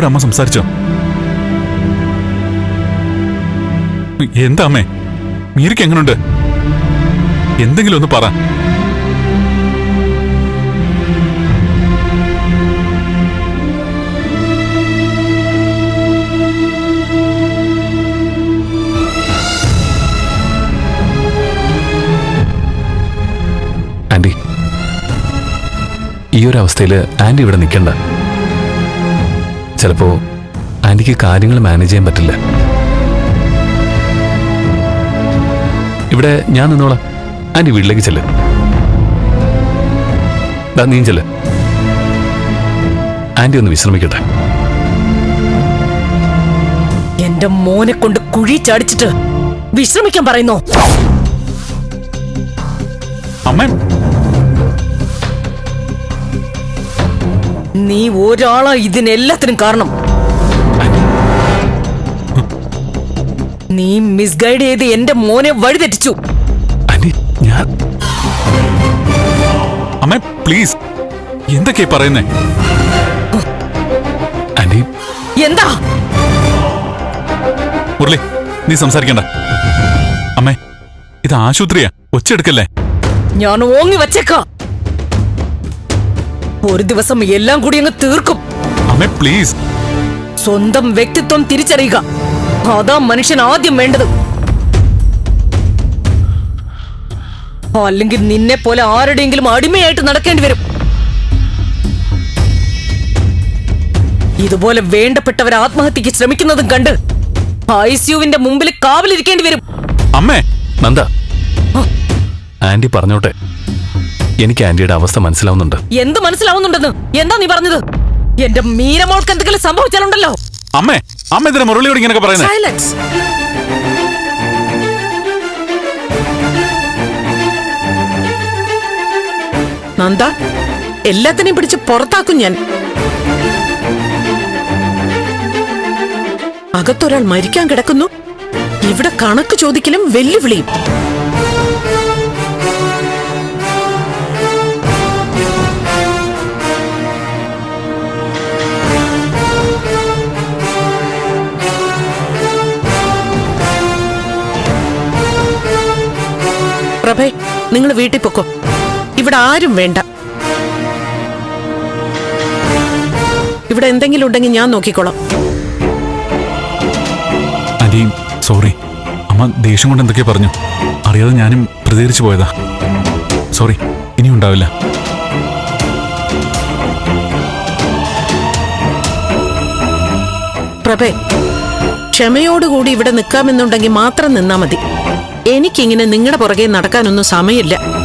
ആന്റിയോട് അമ്മ സംസാരിച്ചോ? എന്താ അമ്മേ? മീരയ്ക്ക് എങ്ങനുണ്ട്? എന്തെങ്കിലും ഒന്ന് പറ. ഈ ഒരു അവസ്ഥയിൽ ആന്റി ഇവിടെ നിൽക്കണ്ട. ചിലപ്പോ ആന്റിക്ക് കാര്യങ്ങൾ മാനേജ് ചെയ്യാൻ പറ്റില്ല. ഇവിടെ ഞാൻ നിന്നോളാം. ആന്റി വീട്ടിലേക്ക് ചെല്ല്. നീ ചെല്ല്. ആന്റി ഒന്ന് വിശ്രമിക്കട്ടെ. എന്റെ മോനെ കൊണ്ട് കുഴി ചാടിച്ചിട്ട് വിശ്രമിക്കാൻ പറയുന്നു? അമ്മേ നീ ഒരാളാ ഇതിനെല്ലാത്തിനും കാരണം. നീ മിസ്ഗൈഡ് ചെയ്ത് എന്റെ മോനെ വഴിതെറ്റിച്ചു. ഞാൻ അമ്മ പ്ലീസ് എന്തൊക്കെ പറയുന്നേ? ആന്റി എന്താ? മുരളി നീ സംസാരിക്കണ്ട. അമ്മേ ഇത് ആശുപത്രിയാ. ഒച്ചെടുക്കല്ലേ ഞാൻ ഓങ്ങി വച്ചേക്കാം. ഒരു ദിവസം എല്ലാം കൂടി അങ്ങ് തീർക്കും. അമ്മേ പ്ലീസ് സ്വന്തം വ്യക്തിത്വം തിരിച്ചറിയുക. അതാ മനുഷ്യൻ ആദ്യം വേണ്ടത്. അല്ലെങ്കിൽ നിന്നെ പോലെ ആരുടെയെങ്കിലും അടിമയായിട്ട് നടക്കേണ്ടി വരും. ഇതുപോലെ വേണ്ടപ്പെട്ടവർ ആത്മഹത്യക്ക് ശ്രമിക്കുന്നതും കണ്ട് ഐസിയുവിന്റെ മുമ്പിൽ കാവലിരിക്കേണ്ടി വരും. അമ്മേ നന്ദ. ആന്റി പറഞ്ഞോട്ടെ. എനിക്ക് ആന്റിയുടെ അവസ്ഥ മനസ്സിലാവുന്നുണ്ട്. എന്ത് മനസ്സിലാവുന്നുണ്ടെന്ന്? എന്താ നീ പറഞ്ഞത്? എന്റെ മീരമോൾക്ക് എന്തെങ്കിലും സംഭവിച്ചാലുണ്ടല്ലോ. അമ്മേ അമ്മ ഇതിന് മുരളിയോട് ഇങ്ങനെ പറയുന്നത് സൈലൻസ് നന്ദ എല്ലാത്തിനെയും പിടിച്ച് പുറത്താക്കും ഞാൻ. അകത്തൊരാൾ മരിക്കാൻ കിടക്കുന്നു. ഇവിടെ കണക്ക് ചോദിക്കലും വെല്ലുവിളിയും. പ്രഭേ നിങ്ങൾ വീട്ടിൽ പൊക്കോ. ഇവിടെ ആരും വേണ്ട. ഇവിടെ എന്തെങ്കിലും ഉണ്ടെങ്കിൽ ഞാൻ നോക്കിക്കോളാം. സോറി. അമ്മ ദേഷ്യം കൊണ്ട് എന്തൊക്കെയാ പറഞ്ഞു. അറിയാതെ ഞാനും പ്രതികരിച്ചു പോയതാ. സോറി ഇനി ഉണ്ടാവില്ല. പ്രഭേ ക്ഷമയോടുകൂടി ഇവിടെ നിൽക്കാമെന്നുണ്ടെങ്കിൽ മാത്രം നിന്നാ മതി. എനിക്കിങ്ങനെ നിങ്ങളുടെ പുറകെ നടക്കാനൊന്നും സമയമില്ല.